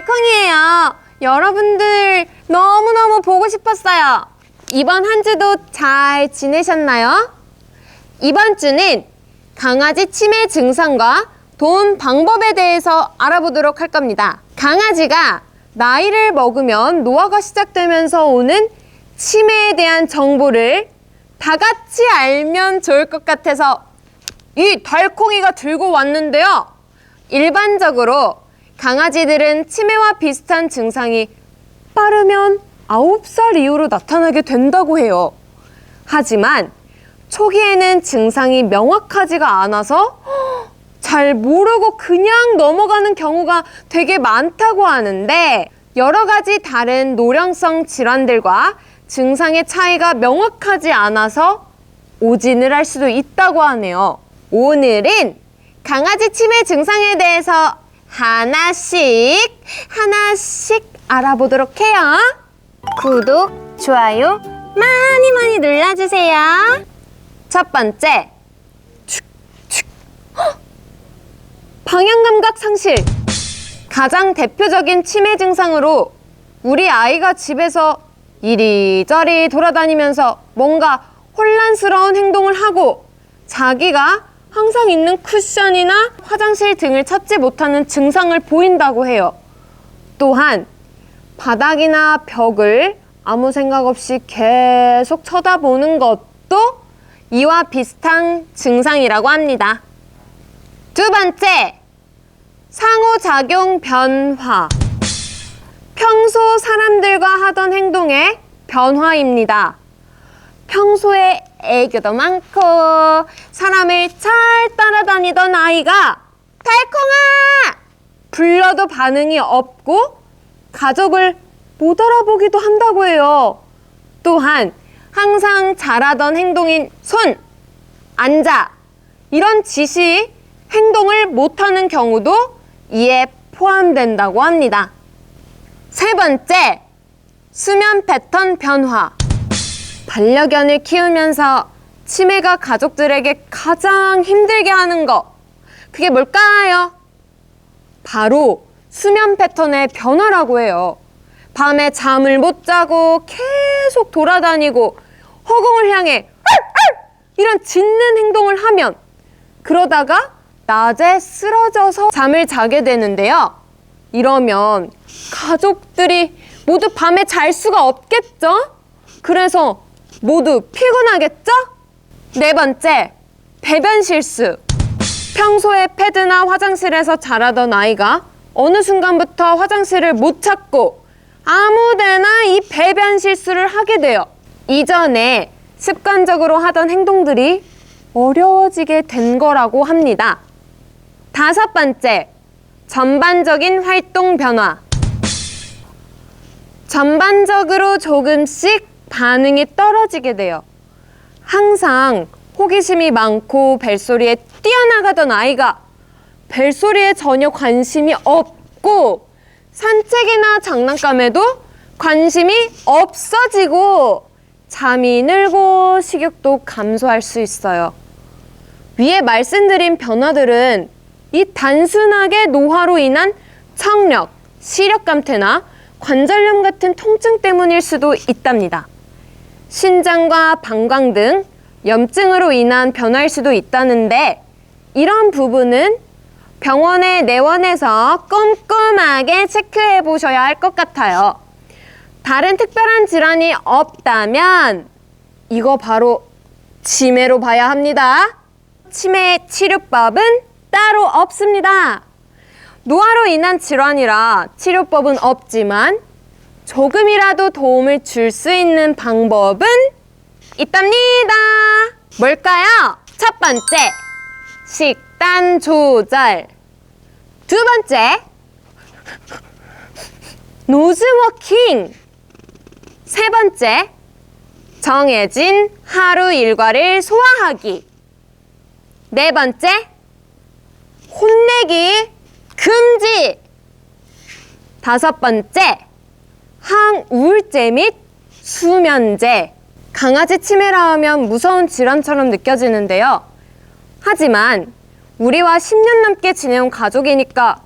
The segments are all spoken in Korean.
달콩이에요. 여러분들 너무너무 보고 싶었어요. 이번 한 주도 잘 지내셨나요? 이번 주는 강아지 치매 증상과 도움 방법에 대해서 알아보도록 할 겁니다. 강아지가 나이를 먹으면 노화가 시작되면서 오는 치매에 대한 정보를 다 같이 알면 좋을 것 같아서 이 달콩이가 들고 왔는데요. 일반적으로 강아지들은 치매와 비슷한 증상이 빠르면 9살 이후로 나타나게 된다고 해요. 하지만 초기에는 증상이 명확하지가 않아서 잘 모르고 그냥 넘어가는 경우가 되게 많다고 하는데 여러 가지 다른 노령성 질환들과 증상의 차이가 명확하지 않아서 오진을 할 수도 있다고 하네요. 오늘은 강아지 치매 증상에 대해서 하나씩 하나씩 알아보도록 해요. 구독, 좋아요 많이 많이 눌러주세요. 첫 번째, 축, 축. 헉! 방향 감각 상실. 가장 대표적인 치매 증상으로 우리 아이가 집에서 이리저리 돌아다니면서 뭔가 혼란스러운 행동을 하고 자기가 항상 있는 쿠션이나 화장실 등을 찾지 못하는 증상을 보인다고 해요. 또한 바닥이나 벽을 아무 생각 없이 계속 쳐다보는 것도 이와 비슷한 증상이라고 합니다. 두 번째, 상호작용 변화. 평소 사람들과 하던 행동의 변화입니다. 평소에 애교도 많고 사람을 잘 따라다니던 아이가 달콩아! 불러도 반응이 없고 가족을 못 알아보기도 한다고 해요. 또한 항상 잘하던 행동인 손, 앉아 이런 지시 행동을 못하는 경우도 이에 포함된다고 합니다. 세 번째, 수면 패턴 변화. 반려견을 키우면서 치매가 가족들에게 가장 힘들게 하는 거. 그게 뭘까요? 바로 수면 패턴의 변화라고 해요. 밤에 잠을 못 자고 계속 돌아다니고 허공을 향해 이런 짖는 행동을 하면 그러다가 낮에 쓰러져서 잠을 자게 되는데요. 이러면 가족들이 모두 밤에 잘 수가 없겠죠? 그래서 모두 피곤하겠죠? 네 번째, 배변 실수. 평소에 패드나 화장실에서 자라던 아이가 어느 순간부터 화장실을 못 찾고 아무데나 이 배변 실수를 하게 돼요. 이전에 습관적으로 하던 행동들이 어려워지게 된 거라고 합니다. 다섯 번째, 전반적인 활동 변화. 전반적으로 조금씩 반응이 떨어지게 돼요. 항상 호기심이 많고 벨소리에 뛰어나가던 아이가 벨소리에 전혀 관심이 없고 산책이나 장난감에도 관심이 없어지고 잠이 늘고 식욕도 감소할 수 있어요. 위에 말씀드린 변화들은 이 단순하게 노화로 인한 청력, 시력 감퇴나 관절염 같은 통증 때문일 수도 있답니다. 신장과 방광 등 염증으로 인한 변화일 수도 있다는데 이런 부분은 병원에 내원해서 꼼꼼하게 체크해 보셔야 할 것 같아요. 다른 특별한 질환이 없다면 이거 바로 치매로 봐야 합니다. 치매 치료법은 따로 없습니다. 노화로 인한 질환이라 치료법은 없지만 조금이라도 도움을 줄 수 있는 방법은 있답니다. 뭘까요? 첫 번째, 식단 조절. 두 번째, 노즈워킹. 세 번째, 정해진 하루 일과를 소화하기. 네 번째, 혼내기 금지. 다섯 번째, 항우울제 및 수면제. 강아지 치매라 하면 무서운 질환처럼 느껴지는데요. 하지만 우리와 10년 넘게 지내온 가족이니까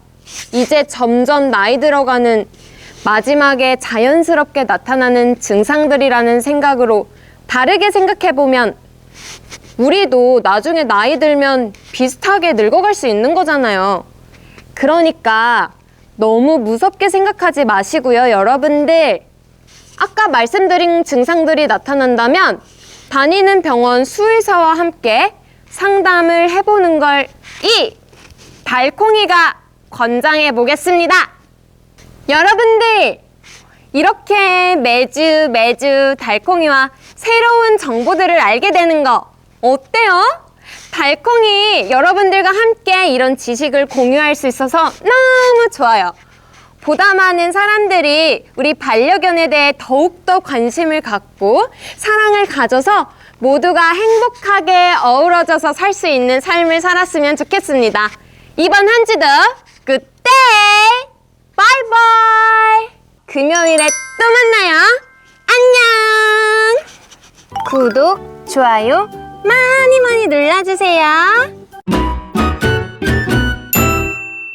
이제 점점 나이 들어가는 마지막에 자연스럽게 나타나는 증상들이라는 생각으로 다르게 생각해보면 우리도 나중에 나이 들면 비슷하게 늙어갈 수 있는 거잖아요. 그러니까 너무 무섭게 생각하지 마시고요, 여러분들. 아까 말씀드린 증상들이 나타난다면 다니는 병원 수의사와 함께 상담을 해보는 걸 이 달콩이가 권장해 보겠습니다. 여러분들 이렇게 매주 매주 달콩이와 새로운 정보들을 알게 되는 거 어때요? 달콩이 여러분들과 함께 이런 지식을 공유할 수 있어서 너무 좋아요. 보다 많은 사람들이 우리 반려견에 대해 더욱더 관심을 갖고 사랑을 가져서 모두가 행복하게 어우러져서 살 수 있는 삶을 살았으면 좋겠습니다. 이번 한 주도 굿데이! 바이바이! 금요일에 또 만나요. 안녕! 구독, 좋아요 많이 많이 눌러주세요.